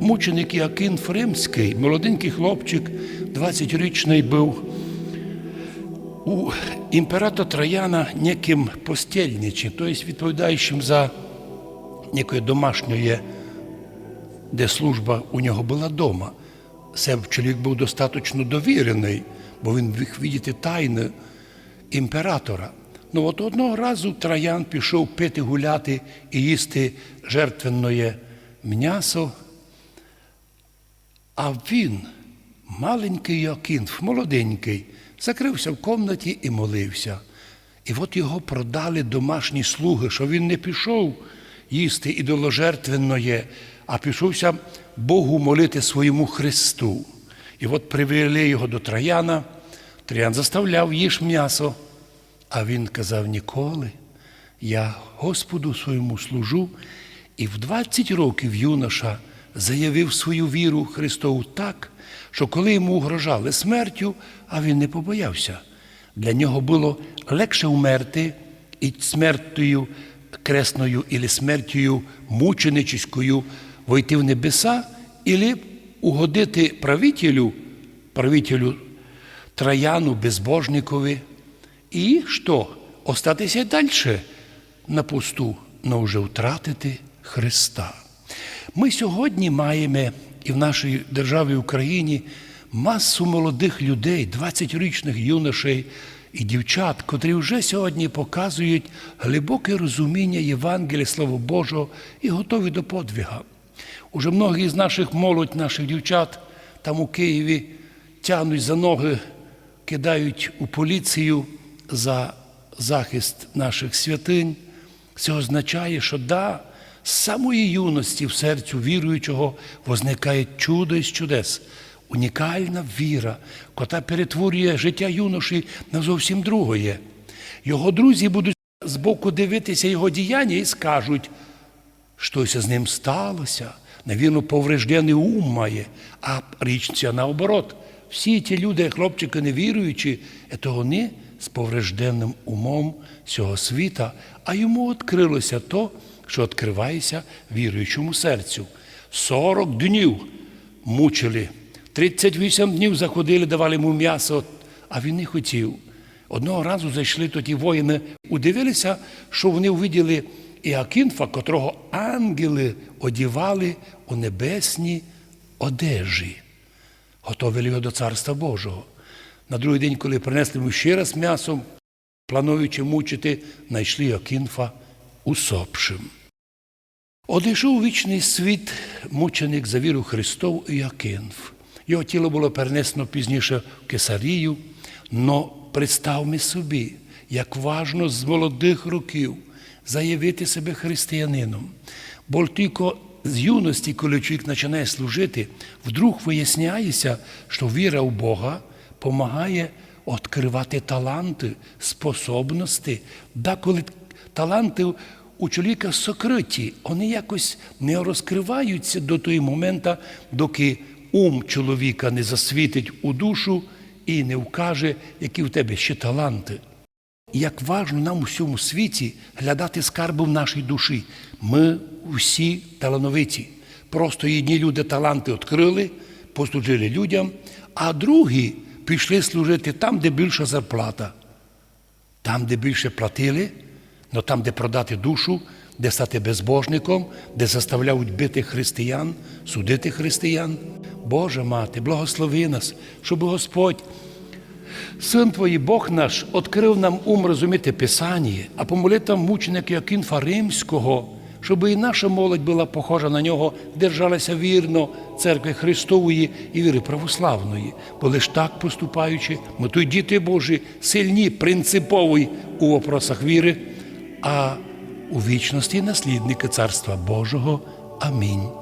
Мученик Іакин Фримський, молоденький хлопчик, 20-річний був у імператора Трояна неким постільничим, тобто відповідаючим за некої домашньої, де служба у нього була вдома. Сам чоловік був достатньо довірений, бо він міг видіти тайни імператора. Ну от одного разу Троян пішов пити, гуляти і їсти жертвенне м'ясо. А він, маленький Йокінф, молоденький, закрився в комнаті і молився. І от його продали домашні слуги, що він не пішов їсти ідоложертвенноє, а пішовся Богу молити своєму Христу. І от привели його до Трояна. Троян заставляв їж м'ясо, а він казав ніколи. Я Господу своєму служу, і в 20 років юноша заявив свою віру Христову так, що коли йому угрожали смертю, а він не побоявся. Для нього було легше вмерти і смертю кресною, і смертю мученическою войти в небеса, і угодити правителю, правителю Трояну, безбожникові, і що? Остатися далі на пусту, але вже втратити Христа. Ми сьогодні маємо і в нашій державі Україні масу молодих людей, 20-річних юношей і дівчат, котрі вже сьогодні показують глибоке розуміння Євангелія, Слова Божого і готові до подвига. Уже многі з наших молодь, наших дівчат там у Києві тягнуть за ноги, кидають у поліцію за захист наших святинь. Це означає, що да, з самої юності в серцю віруючого возникає чудо із чудес, унікальна віра, кота перетворює життя юноші на зовсім другое. Його друзі будуть збоку дивитися його діяння і скажуть, щось з ним сталося, навірно, повреждений ум має, а річ ця наоборот. Всі ті люди, хлопчики невіруючі, це вони з поврежденним умом цього світа, а йому відкрилося то, що відкривається віруючому серцю. 40 днів мучили, 38 днів заходили, давали йому м'ясо, а він не хотів. Одного разу зайшли тоді воїни, удивилися, що вони увиділи Іакінфа, котрого ангели одівали у небесні одежі, готовили його до Царства Божого. На другий день, коли принесли йому ще раз м'ясо, плануючи мучити, знайшли Іакінфа усопшим. Одійшов вічний світ мученик за віру Христову Іакинф. Його тіло було перенесено пізніше в Кесарію, но представмо собі, як важно з молодих років заявити себе християнином. Бо тільки з юності, коли чоловік починає служити, вдруг виясняється, що віра в Бога допомагає відкривати таланти, способності. Да, коли таланти у чоловіка сокриті, вони якось не розкриваються до того моменту, доки ум чоловіка не засвітить у душу і не вкаже, які в тебе ще таланти. Як важно нам у всьому світі глядати скарби в нашій душі. Ми всі талановиті. Просто одні люди таланти відкрили, послужили людям, а другі пішли служити там, де більша зарплата, там, де більше платили, але там, де продати душу, де стати безбожником, де заставляють бити християн, судити християн. Боже мати, благослови нас, щоб Господь. Син Твій, Бог наш, відкрив нам ум розуміти Писання, а помолитам мученик Якінфа Римського, щоб і наша молодь була похожа на нього, держалася вірно церкви Христової і віри православної. Бо лиш так поступаючи, ми тут діти Божі, сильні, принципові у вопросах віри, а у вічності наслідники Царства Божого. Амінь.